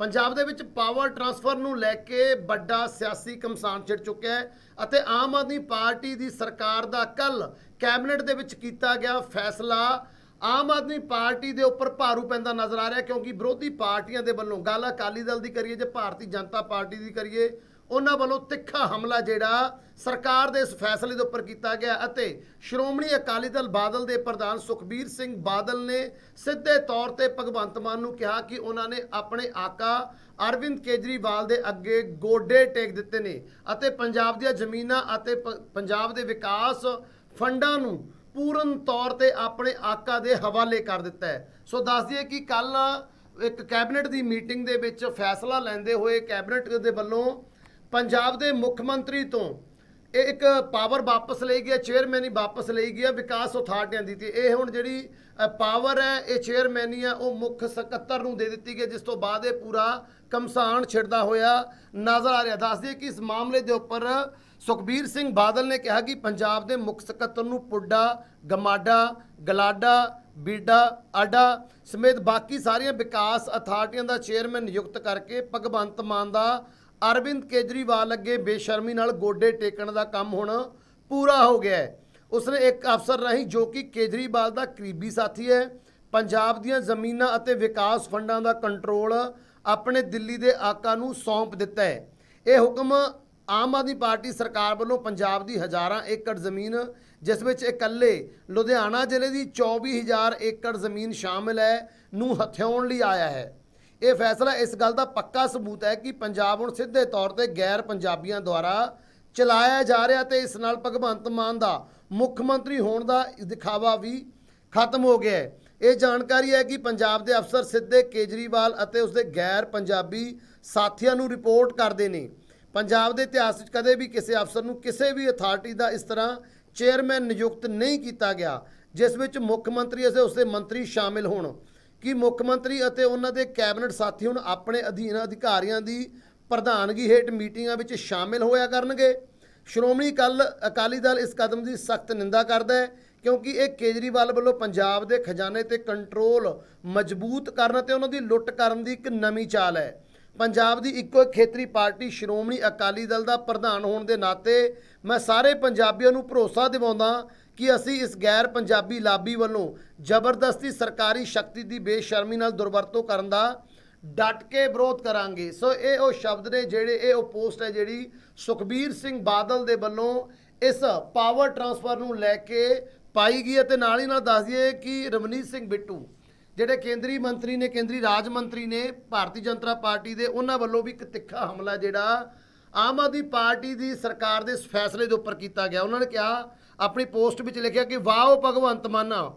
ਪੰਜਾਬ ਦੇ ਵਿੱਚ power transfer ਨੂੰ ਲੈ ਕੇ ਵੱਡਾ ਸਿਆਸੀ ਕਮਸਾਨ ਛਿੜ ਚੁੱਕਿਆ ਹੈ ਅਤੇ ਆਮ ਆਦਮੀ ਪਾਰਟੀ ਦੀ ਸਰਕਾਰ ਦਾ ਕੱਲ ਕੈਬਨਿਟ ਦੇ ਵਿੱਚ ਕੀਤਾ ਗਿਆ ਫੈਸਲਾ। ਆਮ ਆਦਮੀ ਪਾਰਟੀ ਦੇ ਉੱਪਰ ਭਾਰੂ ਪੈਂਦਾ ਨਜ਼ਰ ਆ ਰਿਹਾ ਕਿਉਂਕਿ ਵਿਰੋਧੀ ਪਾਰਟੀਆਂ ਦੇ ਵੱਲੋਂ ਗੱਲ ਅਕਾਲੀ ਦਲ ਦੀ ਕਰੀਏ ਜੇ ਭਾਰਤੀ ਜਨਤਾ ਪਾਰਟੀ ਦੀ ਕਰੀਏ ਉਹਨਾਂ ਵੱਲੋਂ ਤਿੱਖਾ ਹਮਲਾ ਜਿਹੜਾ ਸਰਕਾਰ ਦੇ ਇਸ ਫੈਸਲੇ ਦੇ ਉੱਪਰ ਕੀਤਾ ਗਿਆ ਅਤੇ ਸ਼੍ਰੋਮਣੀ ਅਕਾਲੀ ਦਲ ਬਾਦਲ ਦੇ ਪ੍ਰਧਾਨ ਸੁਖਬੀਰ ਸਿੰਘ ਬਾਦਲ ਨੇ ਸਿੱਧੇ ਤੌਰ ਤੇ ਭਗਵੰਤ ਮਾਨ ਨੂੰ ਕਿਹਾ ਕਿ ਉਹਨਾਂ ਨੇ ਆਪਣੇ ਆਕਾ ਅਰਵਿੰਦ ਕੇਜਰੀਵਾਲ ਦੇ ਅੱਗੇ ਗੋਡੇ ਟੇਕ ਦਿੱਤੇ ਨੇ ਅਤੇ ਪੰਜਾਬ ਦੀਆਂ ਜ਼ਮੀਨਾਂ ਅਤੇ ਪ- ਪੰਜਾਬ ਦੇ ਵਿਕਾਸ ਫੰਡਾਂ ਨੂੰ ਪੂਰਨ ਤੌਰ ਤੇ ਆਪਣੇ ਆਕਾ ਦੇ ਹਵਾਲੇ ਕਰ ਦਿੱਤਾ ਹੈ। ਸੋ ਦੱਸ ਦਈਏ ਕਿ ਕੱਲ ਇੱਕ ਕੈਬਨਿਟ ਦੀ ਮੀਟਿੰਗ ਦੇ ਵਿੱਚ ਫੈਸਲਾ ਲੈਂਦੇ ਹੋਏ ਕੈਬਨਿਟ ਦੇ ਵੱਲੋਂ ਪੰਜਾਬ ਦੇ ਮੁੱਖ ਮੰਤਰੀ ਤੋਂ ਇਹ ਇੱਕ ਪਾਵਰ ਵਾਪਸ ਲਈ ਗਿਆ ਚੇਅਰਮੈਨ ਹੀ ਵਾਪਸ ਲਈ ਗਿਆ ਵਿਕਾਸ ਅਥਾਰਟੀਆਂ ਦੀ। ਤੇ ਇਹ ਹੁਣ ਜਿਹੜੀ ਪਾਵਰ ਹੈ, ਇਹ ਚੇਅਰਮੈਨ ਹੀ ਆ ਉਹ ਮੁੱਖ ਸਕੱਤਰ ਨੂੰ ਦੇ ਦਿੱਤੀ ਗਈ ਜਿਸ ਤੋਂ ਬਾਅਦ ਇਹ ਪੂਰਾ ਕਮਸਾਨ ਛਿੜਦਾ ਹੋਇਆ ਨਜ਼ਰ ਆ ਰਿਹਾ। ਦੱਸ ਦਈਏ ਕਿ ਇਸ ਮਾਮਲੇ ਦੇ ਉੱਪਰ ਸੁਖਬੀਰ ਸਿੰਘ ਬਾਦਲ ਨੇ ਕਿਹਾ ਕਿ ਪੰਜਾਬ ਦੇ ਮੁੱਖ ਸਕੱਤਰ ਨੂੰ ਪੁੱਡਾ, ਗਮਾਡਾ, ਗਲਾਡਾ, ਬੀਡਾ, ਆਡਾ ਸਮੇਤ ਬਾਕੀ ਸਾਰੀਆਂ ਵਿਕਾਸ ਅਥਾਰਟੀਆਂ ਦਾ ਚੇਅਰਮੈਨ ਨਿਯੁਕਤ ਕਰਕੇ ਭਗਵੰਤ ਮਾਨ ਦਾ ਅਰਵਿੰਦ ਕੇਜਰੀਵਾਲ ਅੱਗੇ ਬੇਸ਼ਰਮੀ ਨਾਲ ਗੋਡੇ ਟੇਕਣ ਦਾ ਕੰਮ ਹੁਣ ਪੂਰਾ ਹੋ ਗਿਆ ਹੈ। ਉਸਨੇ ਇੱਕ ਅਫਸਰ ਰਾਹੀਂ ਜੋ ਕਿ ਕੇਜਰੀਵਾਲ ਦਾ ਕਰੀਬੀ ਸਾਥੀ ਹੈ, ਪੰਜਾਬ ਦੀਆਂ ਜ਼ਮੀਨਾਂ ਅਤੇ ਵਿਕਾਸ ਫੰਡਾਂ ਦਾ ਕੰਟਰੋਲ ਆਪਣੇ ਦਿੱਲੀ ਦੇ ਆਕਾ ਨੂੰ ਸੌਂਪ ਦਿੱਤਾ ਹੈ। ਇਹ ਹੁਕਮ ਆਮ ਆਦਮੀ ਪਾਰਟੀ ਸਰਕਾਰ ਵੱਲੋਂ ਪੰਜਾਬ ਦੀ ਹਜ਼ਾਰਾਂ ਏਕੜ ਜ਼ਮੀਨ, ਜਿਸ ਵਿੱਚ ਇਕੱਲੇ ਲੁਧਿਆਣਾ ਜ਼ਿਲ੍ਹੇ ਦੀ 24000 ਏਕੜ ਜ਼ਮੀਨ ਸ਼ਾਮਿਲ ਹੈ, ਨੂੰ ਹਥਿਆਉਣ ਲਈ ਆਇਆ ਹੈ। ਇਹ ਫੈਸਲਾ ਇਸ ਗੱਲ ਦਾ ਪੱਕਾ ਸਬੂਤ ਹੈ ਕਿ ਪੰਜਾਬ ਹੁਣ ਸਿੱਧੇ ਤੌਰ ਤੇ ਗੈਰ ਪੰਜਾਬੀਆਂ ਦੁਆਰਾ ਚਲਾਇਆ ਜਾ ਰਿਹਾ ਤੇ ਇਸ ਨਾਲ ਭਗਵੰਤ ਮਾਨ ਦਾ ਮੁੱਖ ਮੰਤਰੀ ਹੋਣ ਦਾ ਦਿਖਾਵਾ ਵੀ ਖਤਮ ਹੋ ਗਿਆ ਹੈ। ਇਹ ਜਾਣਕਾਰੀ ਹੈ ਕਿ ਪੰਜਾਬ ਦੇ ਅਫਸਰ ਸਿੱਧੇ ਕੇਜਰੀਵਾਲ ਅਤੇ ਉਸਦੇ ਗੈਰ ਪੰਜਾਬੀ ਸਾਥੀਆਂ ਨੂੰ ਰਿਪੋਰਟ ਕਰਦੇ ਨੇ। ਪੰਜਾਬ ਦੇ ਇਤਿਹਾਸ ਵਿੱਚ ਕਦੇ ਵੀ ਕਿਸੇ ਅਫਸਰ ਨੂੰ ਕਿਸੇ ਵੀ ਅਥਾਰਟੀ ਦਾ ਇਸ ਤਰ੍ਹਾਂ ਚੇਅਰਮੈਨ ਨਿਯੁਕਤ ਨਹੀਂ ਕੀਤਾ ਗਿਆ, ਜਿਸ ਵਿੱਚ ਮੁੱਖ ਮੰਤਰੀ ਅਤੇ ਉਸਦੇ ਮੰਤਰੀ ਸ਼ਾਮਿਲ ਹੋਣ। ਕਿ ਮੁੱਖ ਮੰਤਰੀ ਅਤੇ ਉਹਨਾਂ ਦੇ ਕੈਬਨਿਟ ਸਾਥੀ ਹੁਣ ਆਪਣੇ ਅਧੀਨ ਅਧਿਕਾਰੀਆਂ ਦੀ ਪ੍ਰਧਾਨਗੀ ਹੇਠ ਮੀਟਿੰਗਾਂ ਵਿੱਚ ਸ਼ਾਮਿਲ ਹੋਇਆ ਕਰਨਗੇ। ਸ਼੍ਰੋਮਣੀ ਕੱਲ ਅਕਾਲੀ ਦਲ ਇਸ ਕਦਮ ਦੀ ਸਖਤ ਨਿੰਦਾ ਕਰਦਾ ਹੈ ਕਿਉਂਕਿ ਇਹ ਕੇਜਰੀਵਾਲ ਵੱਲੋਂ ਪੰਜਾਬ ਦੇ ਖਜ਼ਾਨੇ ਤੇ ਕੰਟਰੋਲ ਮਜ਼ਬੂਤ ਕਰਨ ਅਤੇ ਉਹਨਾਂ ਦੀ ਲੁੱਟ ਕਰਨ ਦੀ ਇੱਕ ਨਵੀਂ ਚਾਲ ਹੈ। ਪੰਜਾਬ ਦੀ ਇੱਕੋ ਇੱਕ ਖੇਤਰੀ ਪਾਰਟੀ ਸ਼੍ਰੋਮਣੀ ਅਕਾਲੀ ਦਲ ਦਾ ਪ੍ਰਧਾਨ ਹੋਣ ਦੇ ਨਾਤੇ ਮੈਂ ਸਾਰੇ ਪੰਜਾਬੀਆਂ ਨੂੰ ਭਰੋਸਾ ਦਿਵਾਉਂਦਾ ਕਿ ਅਸੀਂ ਇਸ ਗੈਰ ਪੰਜਾਬੀ ਲਾਬੀ ਵੱਲੋਂ ਜ਼ਬਰਦਸਤੀ ਸਰਕਾਰੀ ਸ਼ਕਤੀ ਦੀ ਬੇਸ਼ਰਮੀ ਨਾਲ ਦੁਰਵਰਤੋਂ ਕਰਨ ਦਾ ਡਟ ਕੇ ਵਿਰੋਧ ਕਰਾਂਗੇ। ਸੋ ਇਹ ਉਹ ਸ਼ਬਦ ਨੇ ਜਿਹੜੇ ਇਹ ਉਹ ਪੋਸਟ ਹੈ ਜਿਹੜੀ ਸੁਖਬੀਰ ਸਿੰਘ ਬਾਦਲ ਦੇ ਵੱਲੋਂ ਇਸ ਪਾਵਰ ਟਰਾਂਸਫਰ ਨੂੰ ਲੈ ਕੇ ਪਾਈ ਗਈ ਹੈ। ਤੇ ਨਾਲ ਹੀ ਨਾਲ ਦੱਸ ਦਈਏ ਕਿ ਰਵਨੀਤ ਸਿੰਘ ਬਿੱਟੂ, ਜਿਹੜੇ ਕੇਂਦਰੀ ਮੰਤਰੀ ਨੇ, ਕੇਂਦਰੀ ਰਾਜ ਮੰਤਰੀ ਨੇ ਭਾਰਤੀ ਜਨਤਾ ਪਾਰਟੀ ਦੇ, ਉਹਨਾਂ ਵੱਲੋਂ ਵੀ ਇੱਕ ਤਿੱਖਾ ਹਮਲਾ ਜਿਹੜਾ ਆਮ ਆਦਮੀ ਪਾਰਟੀ ਦੀ ਸਰਕਾਰ ਦੇ ਇਸ ਫੈਸਲੇ ਦੇ ਉੱਪਰ ਕੀਤਾ ਗਿਆ। ਉਹਨਾਂ ਨੇ ਕਿਹਾ ਆਪਣੀ ਪੋਸਟ ਵਿੱਚ ਲਿਖਿਆ ਕਿ ਵਾਓ ਭਗਵੰਤ ਮਾਨਾ,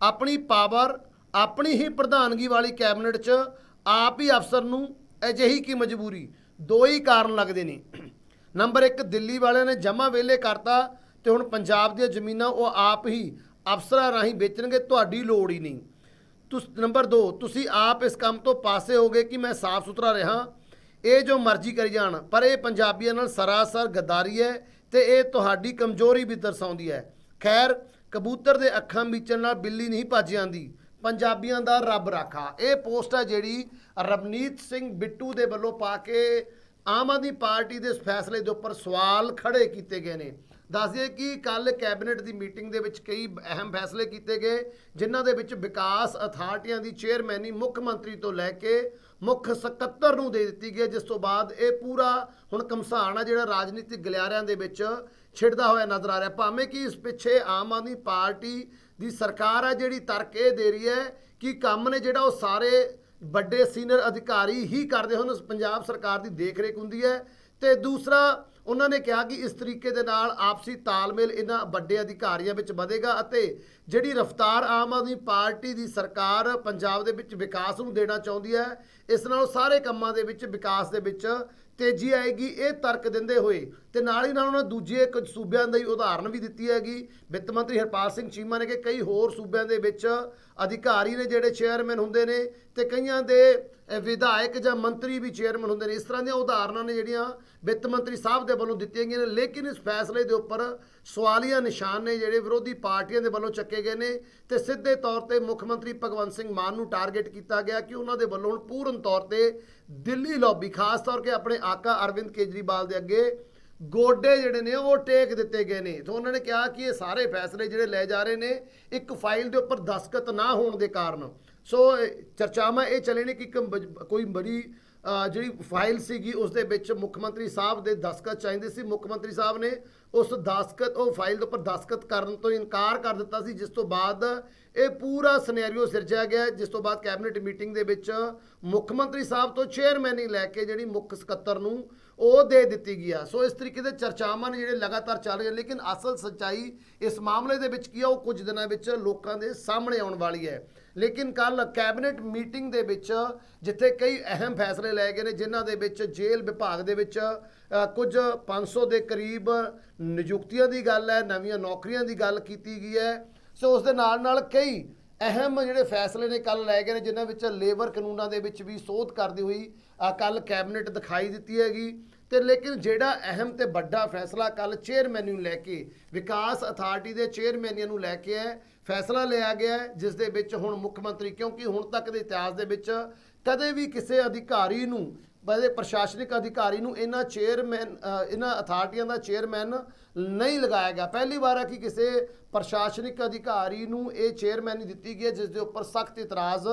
ਆਪਣੀ ਪਾਵਰ, ਆਪਣੀ ਹੀ ਪ੍ਰਧਾਨਗੀ ਵਾਲੀ ਕੈਬਨਿਟ 'ਚ ਆਪ ਹੀ ਅਫਸਰ ਨੂੰ ਅਜਿਹੀ ਕੀ ਮਜਬੂਰੀ? ਦੋ ਹੀ ਕਾਰਨ ਲੱਗਦੇ ਨੇ। ਨੰਬਰ 1 ਦਿੱਲੀ ਵਾਲਿਆਂ ਨੇ ਜਮਾ ਵੇਲੇ ਕਰਤਾ ਤੇ ਹੁਣ ਪੰਜਾਬ ਦੀਆਂ ਜ਼ਮੀਨਾਂ ਉਹ ਆਪ ਹੀ ਅਫਸਰਾਂ ਰਾਹੀਂ ਵੇਚਣਗੇ, ਤੁਹਾਡੀ ਲੋੜ ਹੀ ਨਹੀਂ। ਤੁਸ, ਨੰਬਰ 2 ਤੁਸੀਂ ਆਪ ਇਸ ਕੰਮ ਤੋਂ ਪਾਸੇ ਹੋਗੇ ਕਿ ਮੈਂ ਸਾਫ਼ ਸੁਥਰਾ ਰਹਾ? ਇਹ ਜੋ ਮਰਜ਼ੀ ਕਰੀ ਜਾਣ, ਪਰ ਇਹ ਪੰਜਾਬੀਆਂ ਨਾਲ ਸਰਾਸਰ ਗਦਾਰੀ ਹੈ ਤੇ ਇਹ ਤੁਹਾਡੀ ਕਮਜ਼ੋਰੀ ਵੀ ਦਰਸਾਉਂਦੀ ਹੈ। ਖੈਰ, ਕਬੂਤਰ ਦੇ ਅੱਖਾਂ ਮੀਚਣ ਨਾਲ ਬਿੱਲੀ ਨਹੀਂ ਭੱਜ ਜਾਂਦੀ ਪੰਜਾਬੀਆਂ ਦਾ ਰੱਬ ਰਾਖਾ। ਇਹ ਪੋਸਟ ਹੈ ਜਿਹੜੀ ਰਵਨੀਤ ਸਿੰਘ ਬਿੱਟੂ ਦੇ ਵੱਲੋਂ ਪਾ ਕੇ ਆਮ ਆਦਮੀ ਪਾਰਟੀ ਦੇ ਇਸ ਫੈਸਲੇ ਦੇ ਉੱਪਰ ਸਵਾਲ ਖੜੇ ਕੀਤੇ ਗਏ ਨੇ। ਦੱਸ ਦਈਏ ਕਿ ਕੱਲ ਕੈਬਨਿਟ ਦੀ ਮੀਟਿੰਗ ਦੇ ਵਿੱਚ ਕਈ ਅਹਿਮ ਫੈਸਲੇ ਕੀਤੇ ਗਏ, ਜਿਨ੍ਹਾਂ ਦੇ ਵਿੱਚ ਵਿਕਾਸ ਅਥਾਰਟੀਆਂ ਦੀ ਚੇਅਰਮੈਨੀ ਮੁੱਖ ਮੰਤਰੀ ਤੋਂ ਲੈ ਕੇ ਮੁੱਖ ਸਕੱਤਰ ਨੂੰ ਦੇ ਦਿੱਤੀ ਗਈ ਜਿਸ ਤੋਂ ਬਾਅਦ ਇਹ ਪੂਰਾ ਹੁਣ ਕਮਸਾਨ ਆ ਜਿਹੜਾ ਰਾਜਨੀਤਿਕ ਗਲਿਆਰਿਆਂ ਦੇ ਵਿੱਚ ਛਿੜਦਾ ਹੋਇਆ ਨਜ਼ਰ ਆ ਰਿਹਾ। ਭਾਵੇਂ ਕਿ ਇਸ ਪਿੱਛੇ ਆਮ ਆਦਮੀ ਪਾਰਟੀ ਦੀ ਸਰਕਾਰ ਹੈ ਜਿਹੜੀ ਤਰਕ ਇਹ ਦੇ ਰਹੀ ਹੈ ਕਿ ਕੰਮ ਨੇ ਜਿਹੜਾ ਉਹ ਸਾਰੇ ਵੱਡੇ ਸੀਨੀਅਰ ਅਧਿਕਾਰੀ ਹੀ ਕਰਦੇ ਹਨ ਪੰਜਾਬ ਸਰਕਾਰ ਦੀ ਦੇਖਰੇਖ ਹੁੰਦੀ ਹੈ। ਤੇ ਦੂਸਰਾ, ਉਹਨਾਂ ਨੇ ਕਿਹਾ ਕਿ ਇਸ ਤਰੀਕੇ ਦੇ ਨਾਲ ਆਪਸੀ ਤਾਲਮੇਲ ਇਹਨਾਂ ਵੱਡੇ ਅਧਿਕਾਰੀਆਂ ਵਿੱਚ ਵਧੇਗਾ ਅਤੇ ਜਿਹੜੀ ਰਫਤਾਰ ਆਮ ਆਦਮੀ ਪਾਰਟੀ ਦੀ ਸਰਕਾਰ ਪੰਜਾਬ ਦੇ ਵਿੱਚ ਵਿਕਾਸ ਨੂੰ ਦੇਣਾ ਚਾਹੁੰਦੀ ਹੈ, ਇਸ ਨਾਲ ਸਾਰੇ ਕੰਮਾਂ ਦੇ ਵਿੱਚ ਵਿਕਾਸ ਦੇ ਵਿੱਚ ਤੇਜ਼ੀ ਆਏਗੀ, ਇਹ ਤਰਕ ਦਿੰਦੇ ਹੋਏ ਤੇ ਨਾਲ ਹੀ ਨਾਲ ਉਹਨਾਂ ਦੂਜੇ ਕੁਝ ਸੂਬਿਆਂ ਦੀ ਉਦਾਹਰਨ ਵੀ ਦਿੱਤੀ ਹੈਗੀ। ਵਿੱਤ ਮੰਤਰੀ ਹਰਪਾਲ ਸਿੰਘ ਚੀਮਾ ਨੇ ਕਿ ਕਈ ਹੋਰ ਸੂਬਿਆਂ ਦੇ ਵਿੱਚ ਅਧਿਕਾਰੀ ਨੇ ਜਿਹੜੇ ਚੇਅਰਮੈਨ ਹੁੰਦੇ ਨੇ ਤੇ ਕਈਆਂ ਦੇ ਵਿਧਾਇਕ ਜਾਂ ਮੰਤਰੀ ਵੀ ਚੇਅਰਮੈਨ ਹੁੰਦੇ ਨੇ। ਇਸ ਤਰ੍ਹਾਂ ਦੀਆਂ ਉਦਾਹਰਨਾਂ ਨੇ ਜਿਹੜੀਆਂ ਵਿੱਤ ਮੰਤਰੀ ਸਾਹਿਬ ਦੇ ਵੱਲੋਂ ਦਿੱਤੀਆਂ ਗਈਆਂ ਨੇ। ਲੇਕਿਨ ਇਸ ਫੈਸਲੇ ਦੇ ਉੱਪਰ ਸਵਾਲੀਆ ਨਿਸ਼ਾਨ ਨੇ ਜਿਹੜੇ ਵਿਰੋਧੀ ਪਾਰਟੀਆਂ ਦੇ ਵੱਲੋਂ ਚੱਕੇ ਗਏ ਨੇ ਤੇ ਸਿੱਧੇ ਤੌਰ ਤੇ ਮੁੱਖ ਮੰਤਰੀ ਭਗਵੰਤ ਸਿੰਘ ਮਾਨ ਨੂੰ ਟਾਰਗੇਟ ਕੀਤਾ ਗਿਆ ਕਿ ਉਹਨਾਂ ਦੇ ਵੱਲੋਂ ਹੁਣ ਪੂਰਨ ਤੌਰ ਤੇ ਦਿੱਲੀ ਲੌਬੀ ਖਾਸ ਤੌਰ 'ਤੇ ਆਪਣੇ ਆਕਾ ਅਰਵਿੰਦ ਕੇਜਰੀਵਾਲ ਦੇ ਅੱਗੇ ਗੋਡੇ ਜਿਹੜੇ ਨੇ ਉਹ ਟੇਕ ਦਿੱਤੇ ਗਏ ਨੇ। ਤਾਂ ਉਹਨਾਂ ਨੇ ਕਿਹਾ ਕਿ ਇਹ ਸਾਰੇ ਫੈਸਲੇ ਜਿਹੜੇ ਲੈ ਜਾ ਰਹੇ ਨੇ, ਇੱਕ ਫਾਈਲ ਦੇ ਉੱਪਰ ਦਸਤਖਤ ਨਾ ਹੋਣ ਦੇ ਕਾਰਨ। ਸੋ ਚਰਚਾਵਾਂ ਇਹ ਚੱਲੇ ਨੇ ਕਿ ਇੱਕ ਬ- ਕੋਈ ਬੜੀ ਜਿਹੜੀ ਫਾਈਲ ਸੀਗੀ, ਉਸ ਦੇ ਵਿੱਚ ਮੁੱਖ ਮੰਤਰੀ ਸਾਹਿਬ ਦੇ ਦਸਤਖਤ ਚਾਹੀਦੇ ਸੀ। ਮੁੱਖ ਮੰਤਰੀ ਸਾਹਿਬ ਨੇ ਉਸ ਦਸਖਤ ਉਹ ਫਾਈਲ ਦੇ ਉੱਪਰ ਦਸਖਤ ਕਰਨ ਤੋਂ ਇਨਕਾਰ ਕਰ ਦਿੱਤਾ ਸੀ ਜਿਸ ਤੋਂ ਬਾਅਦ ਇਹ ਪੂਰਾ ਸਿਨੈਰੀਓ ਸਿਰਜਿਆ ਗਿਆ ਜਿਸ ਤੋਂ ਬਾਅਦ ਕੈਬਨਿਟ ਮੀਟਿੰਗ ਦੇ ਵਿੱਚ ਮੁੱਖ ਮੰਤਰੀ ਸਾਹਿਬ ਤੋਂ ਚੇਅਰਮੈਨਿੰਗ ਲੈ ਕੇ ਜਿਹੜੀ ਮੁੱਖ ਸਕੱਤਰ ਨੂੰ ਉਹ ਦੇ ਦਿੱਤੀ ਗਈ ਆ। ਸੋ ਇਸ ਤਰੀਕੇ ਦੇ ਚਰਚਾਵਾਂ ਨੇ ਜਿਹੜੇ ਲਗਾਤਾਰ ਚੱਲ ਰਹੀਆਂ ਲੇਕਿਨ ਅਸਲ ਸੱਚਾਈ ਇਸ ਮਾਮਲੇ ਦੇ ਵਿੱਚ ਕੀ ਆ ਉਹ ਕੁਝ ਦਿਨਾਂ ਵਿੱਚ ਲੋਕਾਂ ਦੇ ਸਾਹਮਣੇ ਆਉਣ ਵਾਲੀ ਹੈ। ਲੇਕਿਨ ਕੱਲ ਕੈਬਨਿਟ ਮੀਟਿੰਗ ਦੇ ਵਿੱਚ ਜਿੱਥੇ ਕਈ ਅਹਿਮ ਫੈਸਲੇ ਲਏ ਗਏ ਨੇ ਜਿਨ੍ਹਾਂ ਦੇ ਵਿੱਚ ਜੇਲ੍ਹ ਵਿਭਾਗ ਦੇ ਵਿੱਚ ਅ, ਕੁਝ 500 ਦੇ ਕਰੀਬ ਨਿਯੁਕਤੀਆਂ ਦੀ ਗੱਲ ਹੈ, ਨਵੀਆਂ ਨੌਕਰੀਆਂ ਦੀ ਗੱਲ ਕੀਤੀ ਗਈ ਹੈ। ਸੋ ਉਸ ਦੇ ਨਾਲ ਨਾਲ ਕਈ ਅਹਿਮ ਜਿਹੜੇ ਫੈਸਲੇ ਨੇ ਕੱਲ ਲਏ ਗਏ ਨੇ, ਜਿਨ੍ਹਾਂ ਵਿੱਚ ਲੇਬਰ ਕਾਨੂੰਨਾਂ ਦੇ ਵਿੱਚ ਵੀ ਸੋਧ ਕਰਦੀ ਹੋਈ ਕੱਲ ਕੈਬਨਿਟ ਦਿਖਾਈ ਦਿੱਤੀ ਹੈਗੀ। ਤੇ ਲੇਕਿਨ ਜਿਹੜਾ ਅਹਿਮ ਤੇ ਵੱਡਾ ਫੈਸਲਾ ਕੱਲ ਚੇਅਰਮੈਨ ਨੂੰ ਲੈ ਕੇ, ਵਿਕਾਸ ਅਥਾਰਟੀ ਦੇ ਚੇਅਰਮੈਨੀਆਂ ਨੂੰ ਲੈ ਕੇ ਹੈ, ਫੈਸਲਾ ਲਿਆ ਗਿਆ ਜਿਸ ਦੇ ਵਿੱਚ ਹੁਣ ਮੁੱਖ ਮੰਤਰੀ, ਕਿਉਂਕਿ ਹੁਣ ਤੱਕ ਦੇ ਇਤਿਹਾਸ ਦੇ ਵਿੱਚ ਕਦੇ ਵੀ ਕਿਸੇ ਅਧਿਕਾਰੀ ਨੂੰ ਬਦੇ ਪ੍ਰਸ਼ਾਸਨਿਕ ਅਧਿਕਾਰੀ ਨੂੰ ਇਹਨਾਂ ਚੇਅਰਮੈਨ ਇਹਨਾਂ ਅਥਾਰਟੀਆਂ ਦਾ ਚੇਅਰਮੈਨ ਨਹੀਂ ਲਗਾਇਆ ਗਿਆ। ਪਹਿਲੀ ਵਾਰ ਹੈ ਕਿ ਕਿਸੇ ਪ੍ਰਸ਼ਾਸਨਿਕ ਅਧਿਕਾਰੀ ਨੂੰ ਇਹ ਚੇਅਰਮੈਨੀ ਦਿੱਤੀ ਗਈ ਹੈ, ਜਿਸ ਦੇ ਉੱਪਰ ਸਖਤ ਇਤਰਾਜ਼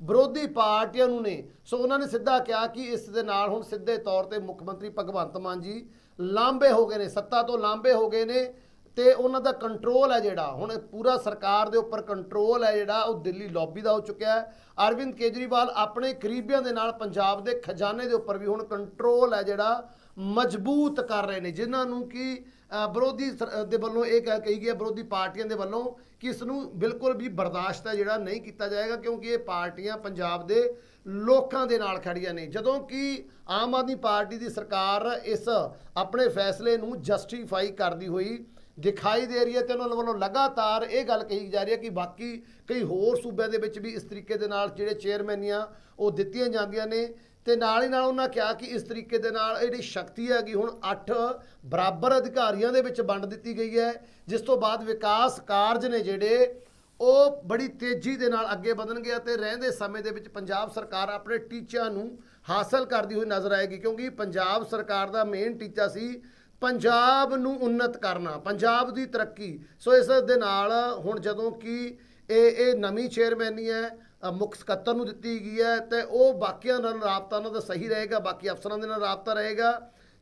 ਵਿਰੋਧੀ ਪਾਰਟੀਆਂ ਨੂੰ ਨੇ। ਸੋ ਉਹਨਾਂ ਨੇ ਸਿੱਧਾ ਕਿਹਾ ਕਿ ਇਸ ਦੇ ਨਾਲ ਹੁਣ ਸਿੱਧੇ ਤੌਰ ਤੇ ਮੁੱਖ ਮੰਤਰੀ ਭਗਵੰਤ ਮਾਨ ਜੀ ਲਾਂਬੇ ਹੋ ਗਏ ਨੇ, ਸੱਤਾ ਤੋਂ ਲਾਂਬੇ ਹੋ ਗਏ ਨੇ। ਤੇ ਉਹਨਾਂ ਦਾ ਕੰਟਰੋਲ ਹੈ ਜਿਹੜਾ। ਹੁਣ ਪੂਰਾ ਸਰਕਾਰ ਦੇ ਉੱਪਰ ਕੰਟਰੋਲ ਹੈ ਜਿਹੜਾ, ਉਹ ਦਿੱਲੀ ਲੌਬੀ ਦਾ ਹੋ ਚੁੱਕਿਆ ਹੈ। ਅਰਵਿੰਦ ਕੇਜਰੀਵਾਲ ਆਪਣੇ ਕਰੀਬੀਆਂ ਦੇ ਨਾਲ ਪੰਜਾਬ ਦੇ ਖਜ਼ਾਨੇ ਦੇ ਉੱਪਰ ਵੀ ਹੁਣ ਕੰਟਰੋਲ ਹੈ ਜਿਹੜਾ, ਮਜ਼ਬੂਤ ਕਰ ਰਹੇ ਨੇ। ਜਿਨ੍ਹਾਂ ਨੂੰ ਕਿ ਵਿਰੋਧੀ ਦੇ ਵੱਲੋਂ ਇਹ ਕਹਿ- ਕਹੀ ਹੈ, ਵਿਰੋਧੀ ਪਾਰਟੀਆਂ ਦੇ ਵੱਲੋਂ ਕਿ ਇਸ ਨੂੰ ਬਿਲਕੁਲ ਵੀ ਬਰਦਾਸ਼ਤ ਹੈ ਜਿਹੜਾ ਨਹੀਂ ਕੀਤਾ ਜਾਏਗਾ, ਕਿਉਂਕਿ ਇਹ ਪਾਰਟੀਆਂ ਪੰਜਾਬ ਦੇ ਲੋਕਾਂ ਦੇ ਨਾਲ ਖੜੀਆਂ ਨੇ। ਜਦੋਂ ਕਿ ਆਮ ਆਦਮੀ ਪਾਰਟੀ ਦੀ ਸਰਕਾਰ ਇਸ ਆਪਣੇ ਫੈਸਲੇ ਨੂੰ ਜਸਟੀਫਾਈ ਕਰਦੀ ਹੋਈ ਦਿਖਾਈ ਦੇ ਰਹੀ ਹੈ ਤੇ ਉਹਨਾਂ ਵੱਲੋਂ ਲਗਾਤਾਰ ਇਹ ਗੱਲ ਕਹੀ ਜਾ ਰਹੀ ਹੈ ਕਿ ਬਾਕੀ ਕਈ ਹੋਰ ਸੂਬਿਆਂ ਦੇ ਵਿੱਚ ਵੀ ਇਸ ਤਰੀਕੇ ਦੇ ਨਾਲ ਜਿਹੜੇ ਚੇਅਰਮੈਨੀਆਂ ਉਹ ਦਿੱਤੀਆਂ ਜਾਂਦੀਆਂ ਨੇ। ਤੇ ਨਾਲ ਹੀ ਨਾਲ ਉਹਨਾਂ ਕਿਹਾ ਕਿ ਇਸ ਤਰੀਕੇ ਦੇ ਨਾਲ ਜਿਹੜੀ ਸ਼ਕਤੀ ਹੈਗੀ, ਹੁਣ 8 ਬਰਾਬਰ ਅਧਿਕਾਰੀਆਂ ਦੇ ਵਿੱਚ ਵੰਡ ਦਿੱਤੀ ਗਈ ਹੈ, ਜਿਸ ਤੋਂ ਬਾਅਦ ਵਿਕਾਸ ਕਾਰਜ ਨੇ ਜਿਹੜੇ, ਉਹ ਬੜੀ ਤੇਜ਼ੀ ਦੇ ਨਾਲ ਅੱਗੇ ਵਧਣਗੇ ਅਤੇ ਰਹਿੰਦੇ ਸਮੇਂ ਦੇ ਵਿੱਚ ਪੰਜਾਬ ਸਰਕਾਰ ਆਪਣੇ ਟੀਚਿਆਂ ਨੂੰ ਹਾਸਲ ਕਰਦੀ ਹੋਈ ਨਜ਼ਰ ਆਏਗੀ, ਕਿਉਂਕਿ ਪੰਜਾਬ ਸਰਕਾਰ ਦਾ ਮੇਨ ਟੀਚਾ ਸੀ ਪੰਜਾਬ ਨੂੰ ਉન્નਤ ਕਰਨਾ, ਪੰਜਾਬ ਦੀ ਤਰੱਕੀ। ਸੋ ਇਸ ਦੇ ਨਾਲ ਹੁਣ ਜਦੋਂ ਕਿ ਇਹ ਇਹ ਨਵੀਂ ਚੇਅਰਮੈਨੀ ਹੈ ਮੁੱਖ ਸਕੱਤਰ ਨੂੰ ਦਿੱਤੀ ਗਈ ਹੈ, ਤੇ ਉਹ ਬਾਕੀਆਂ ਨਾਲ ਰਾਬਤਾ ਉਹਨਾਂ ਦਾ ਸਹੀ ਰਹੇਗਾ, ਬਾਕੀ ਅਫਸਰਾਂ ਦੇ ਨਾਲ ਰਾਬਤਾ ਰਹੇਗਾ।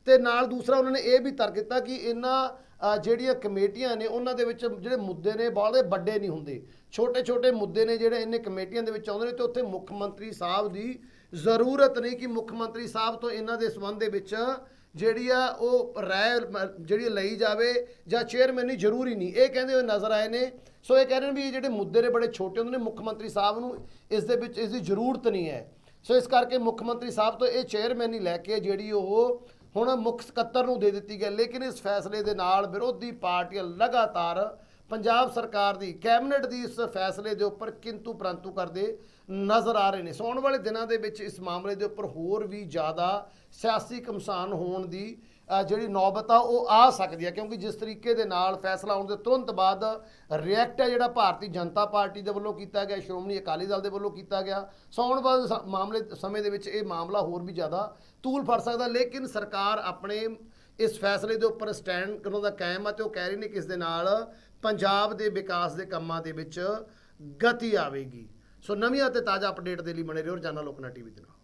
ਤੇ ਨਾਲ ਦੂਸਰਾ ਉਹਨਾਂ ਨੇ ਇਹ ਵੀ ਤਰਕ ਕੀਤਾ ਕਿ ਇਹਨਾਂ ਜਿਹੜੀਆਂ ਕਮੇਟੀਆਂ ਨੇ, ਉਹਨਾਂ ਦੇ ਵਿੱਚ ਜਿਹੜੇ ਮੁੱਦੇ ਨੇ, ਬਾਹਲੇ ਵੱਡੇ ਨਹੀਂ ਹੁੰਦੇ। ਛੋਟੇ ਛੋਟੇ ਮੁੱਦੇ ਨੇ ਜਿਹੜੇ ਇਹਨੇ ਕਮੇਟੀਆਂ ਦੇ ਵਿੱਚ ਆਉਂਦੇ ਨੇ, ਤੇ ਉੱਥੇ ਮੁੱਖ ਮੰਤਰੀ ਸਾਹਿਬ ਦੀ ਜ਼ਰੂਰਤ ਨਹੀਂ ਕਿ ਮੁੱਖ ਮੰਤਰੀ ਸਾਹਿਬ ਤੋਂ ਇਹਨਾਂ ਦੇ ਸੰਬੰਧ ਦੇ ਵਿੱਚ ਜਿਹੜੀ ਆ ਉਹ ਰਾਏ ਮ- ਜਿਹੜੀ ਲਈ ਜਾਵੇ ਜਾਂ ਚੇਅਰਮੈਨ ਨਹੀਂ, ਜ਼ਰੂਰੀ ਨਹੀਂ। ਇਹ ਕਹਿੰਦੇ ਹੋਏ ਨਜ਼ਰ ਆਏ ਨੇ। ਸੋ ਇਹ ਕਹਿ ਰਹੇ ਨੇ ਵੀ ਇਹ ਜਿਹੜੇ ਮੁੱਦੇ ਨੇ, ਬੜੇ ਛੋਟੇ ਹੁੰਦੇ ਨੇ, ਮੁੱਖ ਮੰਤਰੀ ਸਾਹਿਬ ਨੂੰ ਇਸ ਦੇ ਵਿੱਚ, ਇਸ ਦੀ ਜ਼ਰੂਰਤ ਨਹੀਂ ਹੈ। ਸੋ ਇਸ ਕਰਕੇ ਮੁੱਖ ਮੰਤਰੀ ਸਾਹਿਬ ਤੋਂ ਇਹ ਚੇਅਰਮੈਨੀ ਲੈ ਕੇ ਜਿਹੜੀ ਉਹ ਹੁਣ ਮੁੱਖ ਸਕੱਤਰ ਨੂੰ ਦੇ ਦਿੱਤੀ ਗਈ ਲੇਕਿਨ ਇਸ ਫੈਸਲੇ ਦੇ ਨਾਲ ਵਿਰੋਧੀ ਪਾਰਟੀਆਂ ਲਗਾਤਾਰ ਪੰਜਾਬ ਸਰਕਾਰ ਦੀ ਕੈਬਨਿਟ ਦੀ ਇਸ ਫੈਸਲੇ ਦੇ ਉੱਪਰ ਕਿੰਤੂ ਪ੍ਰੰਤੂ ਕਰਦੇ ਨਜ਼ਰ ਆ ਰਹੇ ਨੇ। ਸੋ ਆਉਣ ਵਾਲੇ ਦਿਨਾਂ ਦੇ ਵਿੱਚ ਇਸ ਮਾਮਲੇ ਦੇ ਉੱਪਰ ਹੋਰ ਵੀ ਜ਼ਿਆਦਾ ਸਿਆਸੀ ਕਮਸਾਨ ਹੋਣ ਦੀ ਜਿਹੜੀ ਨੌਬਤ ਆ, ਉਹ ਆ ਸਕਦੀ ਹੈ ਕਿਉਂਕਿ ਜਿਸ ਤਰੀਕੇ ਦੇ ਨਾਲ ਫੈਸਲਾ ਆਉਣ ਦੇ ਤੁਰੰਤ ਬਾਅਦ ਰਿਐਕਟ ਹੈ ਜਿਹੜਾ ਭਾਰਤੀ ਜਨਤਾ ਪਾਰਟੀ ਦੇ ਵੱਲੋਂ ਕੀਤਾ ਗਿਆ, ਸ਼੍ਰੋਮਣੀ ਅਕਾਲੀ ਦਲ ਦੇ ਵੱਲੋਂ ਕੀਤਾ ਗਿਆ। ਸੋ ਆਉਣ ਵਾਲੇ ਸ- ਮਾਮਲੇ ਸਮੇਂ ਦੇ ਵਿੱਚ ਇਹ ਮਾਮਲਾ ਹੋਰ ਵੀ ਜ਼ਿਆਦਾ ਤੂਲ ਫੜ ਸਕਦਾ, ਲੇਕਿਨ ਸਰਕਾਰ ਆਪਣੇ ਇਸ ਫੈਸਲੇ ਦੇ ਉੱਪਰ ਸਟੈਂਡ ਕਰਨ ਦਾ ਕਾਇਮ ਆ ਤੇ ਉਹ ਕਹਿ ਰਹੇ ਨੇ ਕਿ ਇਸ ਦੇ ਨਾਲ ਪੰਜਾਬ ਦੇ ਵਿਕਾਸ ਦੇ ਕੰਮਾਂ ਦੇ ਵਿੱਚ ਗਤੀ ਆਵੇਗੀ। ਸੋ ਨਵੀਆਂ ਤੇ ਤਾਜ਼ਾ ਅਪਡੇਟ ਦੇ ਲਈ ਬਣੇ ਰਹੋ ਰੋਜ਼ਾਨਾ ਲੋਕਨਾ ਟੀਵੀ ਦੇ ਨਾਲ।